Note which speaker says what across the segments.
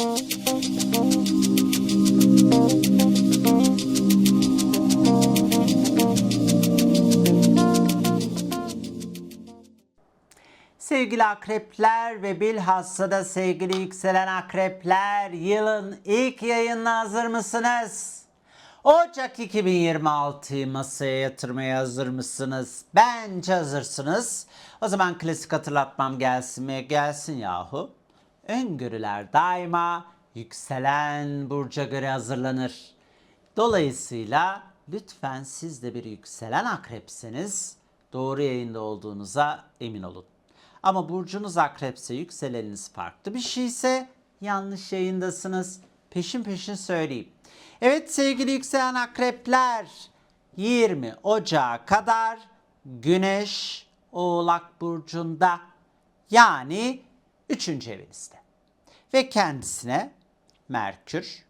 Speaker 1: Sevgili akrepler ve bilhassa da sevgili yükselen akrepler yılın ilk yayınına hazır mısınız? Ocak 2026'yı masaya yatırmaya hazır mısınız? Bence hazırsınız. O zaman klasik hatırlatmam gelsin mi? Gelsin yahu. Öngörüler daima yükselen burca göre hazırlanır. Dolayısıyla lütfen siz de bir yükselen akrepseniz doğru yayında olduğunuza emin olun. Ama burcunuz akrepse yükseleniniz farklı bir şeyse yanlış yayındasınız. Peşin peşin söyleyeyim. Evet sevgili yükselen akrepler 20 Ocağı kadar Güneş Oğlak Burcu'nda yani 3. evinizde. Ve kendisine Merkür,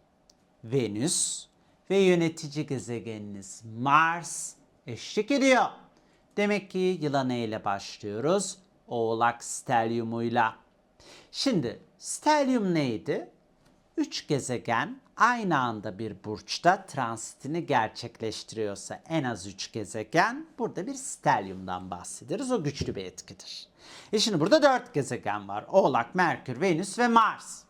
Speaker 1: Venüs ve yönetici gezegeniniz Mars eşlik ediyor. Demek ki yıla neyle başlıyoruz? Oğlak stelyumuyla. Şimdi stelyum neydi? Üç gezegen aynı anda bir burçta transitini gerçekleştiriyorsa en az üç gezegen burada bir stelyumdan bahsederiz. O güçlü bir etkidir. E şimdi burada dört gezegen var. Oğlak, Merkür, Venüs ve Mars.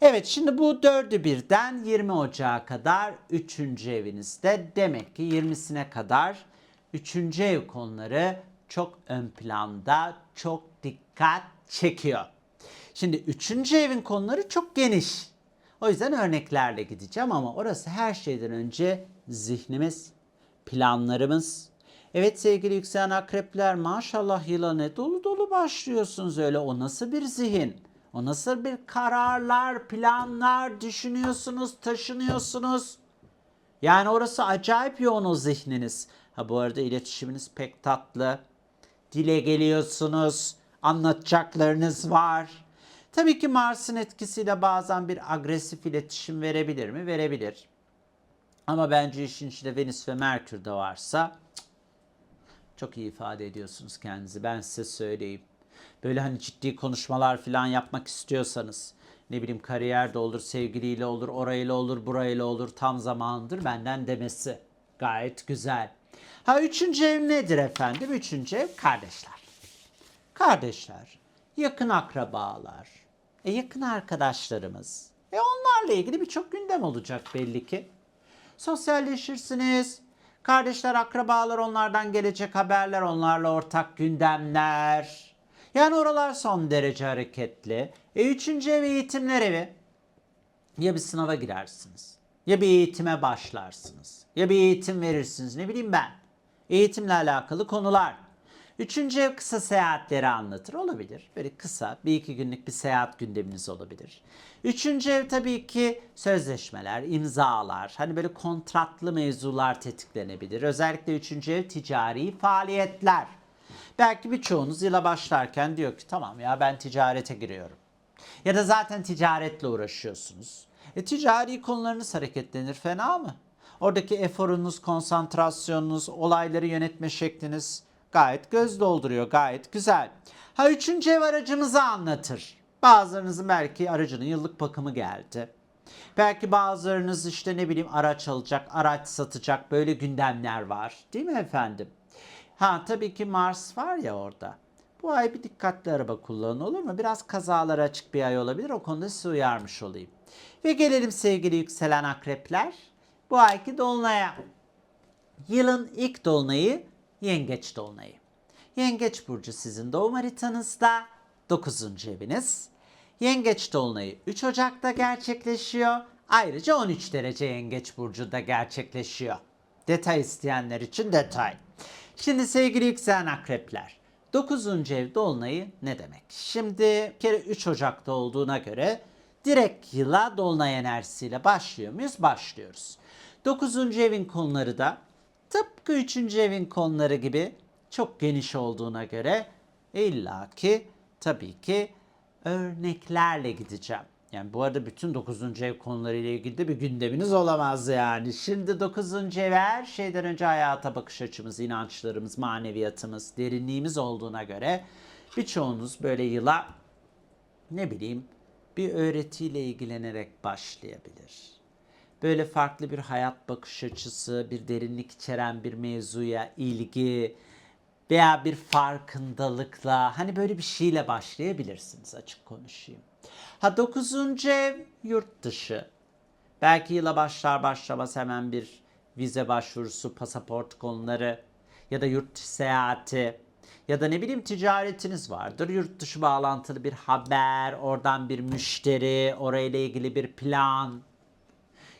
Speaker 1: Evet şimdi bu dördü birden 20 Ocağı kadar 3. evinizde. Demek ki 20'sine kadar 3. ev konuları çok ön planda, çok dikkat çekiyor. Şimdi 3. evin konuları çok geniş. O yüzden örneklerle gideceğim ama orası her şeyden önce zihnimiz, planlarımız. Evet sevgili yükselen akrepler maşallah yıla ne dolu dolu başlıyorsunuz öyle. O nasıl bir zihin? O nasıl bir kararlar, planlar düşünüyorsunuz, taşınıyorsunuz? Yani orası acayip yoğun o zihniniz. Ha bu arada iletişiminiz pek tatlı. Dile geliyorsunuz. Anlatacaklarınız var. Tabii ki Mars'ın etkisiyle bazen bir agresif iletişim verebilir mi? Verebilir. Ama bence işin içinde Venüs ve Merkür de varsa cık, çok iyi ifade ediyorsunuz kendinizi. Ben size söyleyeyim. Böyle hani ciddi konuşmalar falan yapmak istiyorsanız ne bileyim kariyer de olur, sevgiliyle olur, orayla olur, burayla olur tam zamandır benden demesi. Gayet güzel. Ha üçüncü ev nedir efendim? Üçüncü ev kardeşler. Kardeşler, yakın akrabalar, e yakın arkadaşlarımız. E onlarla ilgili birçok gündem olacak belli ki. Sosyalleşirsiniz. Kardeşler, akrabalar onlardan gelecek haberler, onlarla ortak gündemler. Yani oralar son derece hareketli. E üçüncü ev eğitimler evi. Ya bir sınava girersiniz. Ya bir eğitime başlarsınız. Ya bir eğitim verirsiniz. Ne bileyim ben. Eğitimle alakalı konular. Üçüncü ev kısa seyahatleri anlatır. Olabilir. Böyle kısa bir iki günlük bir seyahat gündeminiz olabilir. Üçüncü ev tabii ki sözleşmeler, imzalar, hani böyle kontratlı mevzular tetiklenebilir. Özellikle üçüncü ev ticari faaliyetler. Belki birçoğunuz yıla başlarken diyor ki tamam ya ben ticarete giriyorum. Ya da zaten ticaretle uğraşıyorsunuz. E ticari konularınız hareketlenir fena mı? Oradaki eforunuz, konsantrasyonunuz, olayları yönetme şekliniz gayet göz dolduruyor, gayet güzel. Ha üçüncü ev aracınızı anlatır. Bazılarınızın belki aracının yıllık bakımı geldi. Belki bazılarınız işte ne bileyim araç alacak, araç satacak böyle gündemler var. Değil mi efendim? Ha tabii ki Mars var ya orada. Bu ay bir dikkatli araba kullanın olur mu? Biraz kazalara açık bir ay olabilir. O konuda sizi uyarmış olayım. Ve gelelim sevgili yükselen akrepler. Bu ayki dolunaya. Yılın ilk dolunayı Yengeç dolunayı. Yengeç burcu sizin doğum haritanızda 9. eviniz. Yengeç dolunayı 3 Ocak'ta gerçekleşiyor. Ayrıca 13 derece Yengeç burcunda gerçekleşiyor. Detay isteyenler için detay. Şimdi sevgili yükselen akrepler. 9. ev dolunayı ne demek? Şimdi bir kere 3 Ocak'ta olduğuna göre direkt yıla dolunay enerjisiyle başlıyor muyuz? Başlıyoruz. 9. evin konuları da tıpkı 3. evin konuları gibi çok geniş olduğuna göre illaki tabii ki örneklerle gideceğim. Yani bu arada bütün 9. ev konularıyla ilgili de bir gündeminiz olamaz yani. Şimdi 9. ev her şeyden önce hayata bakış açımız, inançlarımız, maneviyatımız, derinliğimiz olduğuna göre birçoğunuz böyle yıla ne bileyim bir öğretiyle ilgilenerek başlayabilir. Böyle farklı bir hayat bakış açısı, bir derinlik içeren bir mevzuya ilgi veya bir farkındalıkla hani böyle bir şeyle başlayabilirsiniz açık konuşayım. Ha dokuzuncu ev yurt dışı. Belki yıla başlar başlamaz hemen bir vize başvurusu, pasaport konuları ya da yurt dışı seyahati ya da ne bileyim ticaretiniz vardır. Yurt dışı bağlantılı bir haber, oradan bir müşteri, orayla ilgili bir plan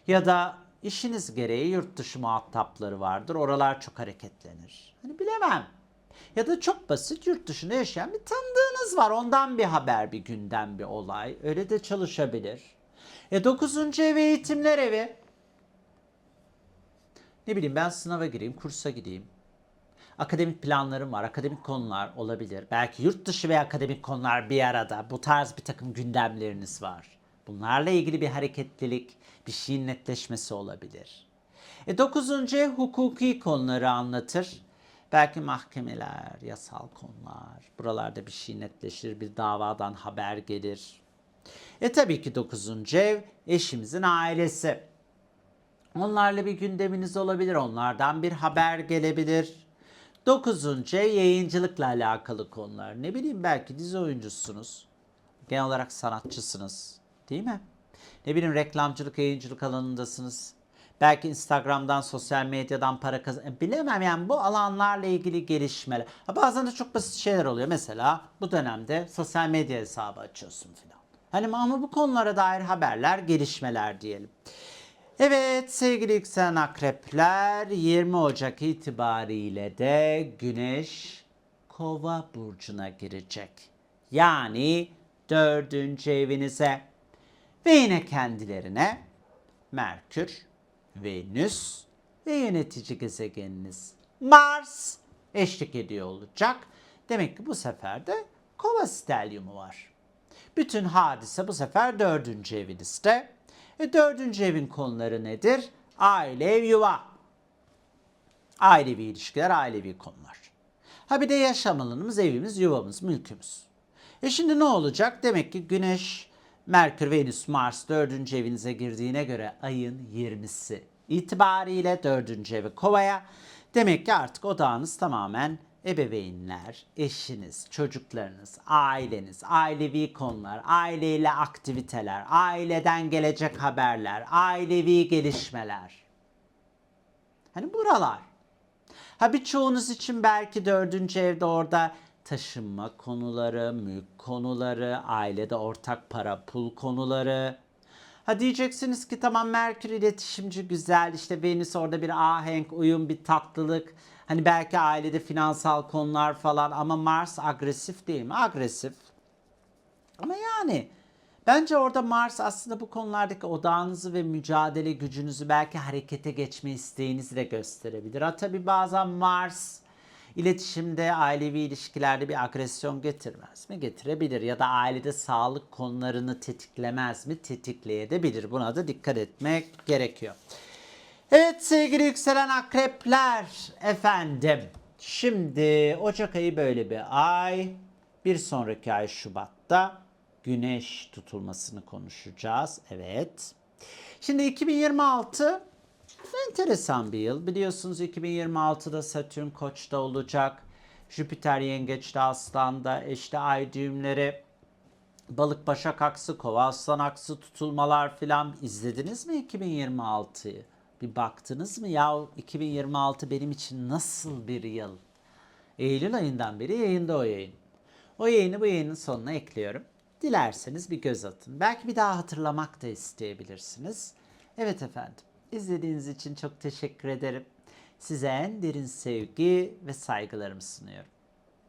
Speaker 1: ya da işiniz gereği yurt dışı muhatapları vardır. Oralar çok hareketlenir. Hani bilemem. Ya da çok basit yurt dışında yaşayan bir tanıdığınız var. Ondan bir haber, bir gündem, bir olay. Öyle de çalışabilir. E 9. ev eğitimler evi. Ne bileyim ben sınava gireyim, kursa gideyim. Akademik planlarım var, akademik konular olabilir. Belki yurt dışı ve akademik konular bir arada. Bu tarz bir takım gündemleriniz var. Bunlarla ilgili bir hareketlilik, bir şeyin netleşmesi olabilir. E 9. ev hukuki konuları anlatır. Belki mahkemeler, yasal konular. Buralarda bir şey netleşir, bir davadan haber gelir. E tabii ki 9. ev eşimizin ailesi. Onlarla bir gündeminiz olabilir. Onlardan bir haber gelebilir. 9. ev yayıncılıkla alakalı konular. Ne bileyim belki dizi oyuncusunuz. Genel olarak sanatçısınız. Değil mi? Ne bileyim reklamcılık, yayıncılık alanındasınız. Belki Instagram'dan, sosyal medyadan para kazan... E, Bilemem yani bu alanlarla ilgili gelişmeler. Ha, bazen de çok basit şeyler oluyor. Mesela bu dönemde sosyal medya hesabı açıyorsun filan. Hani ama bu konulara dair haberler, gelişmeler diyelim. Evet sevgili yükselen akrepler 20 Ocak itibariyle de Güneş Kova burcuna girecek. Yani dördüncü evinize ve yine kendilerine Merkür, Venüs ve yönetici gezegeniniz Mars eşlik ediyor olacak. Demek ki bu sefer de Kova stelyumu var. Bütün hadise bu sefer dördüncü evinizde. E, dördüncü evin konuları nedir? Aile, ev, yuva. Ailevi ilişkiler, ailevi konular. Ha bir de yaşam alanımız, evimiz, yuvamız, mülkümüz. E şimdi ne olacak? Demek ki Güneş, Merkür, Venüs, Mars dördüncü evinize girdiğine göre ayın 20'si itibariyle dördüncü evi kovaya. Demek ki artık odağınız tamamen ebeveynler, eşiniz, çocuklarınız, aileniz, ailevi konular, aileyle aktiviteler, aileden gelecek haberler, ailevi gelişmeler. Hani buralar. Ha birçoğunuz için belki dördüncü evde orada taşınma konuları, mülk konuları, ailede ortak para pul konuları. Ha diyeceksiniz ki tamam Merkür iletişimci güzel işte Venüs orada bir ahenk, uyum, bir tatlılık. Hani belki ailede finansal konular falan ama Mars agresif değil mi? Agresif. Ama yani bence orada Mars aslında bu konulardaki odağınızı ve mücadele gücünüzü belki harekete geçme isteğinizi de gösterebilir. Ha tabi bazen Mars iletişimde, ailevi ilişkilerde bir agresyon getirmez mi? Getirebilir. Ya da ailede sağlık konularını tetiklemez mi? Tetikleyebilir. Buna da dikkat etmek gerekiyor. Evet sevgili yükselen akrepler efendim. Şimdi Ocak ayı böyle bir ay. Bir sonraki ay Şubat'ta güneş tutulmasını konuşacağız. Evet. Şimdi 2026 enteresan bir yıl. Biliyorsunuz 2026'da Satürn Koç'ta olacak. Jüpiter Yengeç'te Aslan'da işte ay düğümleri Balık Başak aksı, Kova Aslan aksı tutulmalar filan izlediniz mi 2026'yı? Bir baktınız mı ya 2026 benim için nasıl bir yıl? Eylül ayından beri yayında o yayın. O yayını bu yayının sonuna ekliyorum. Dilerseniz bir göz atın. Belki bir daha hatırlamak da isteyebilirsiniz. Evet efendim. İzlediğiniz için çok teşekkür ederim. Size en derin sevgi ve saygılarımı sunuyorum.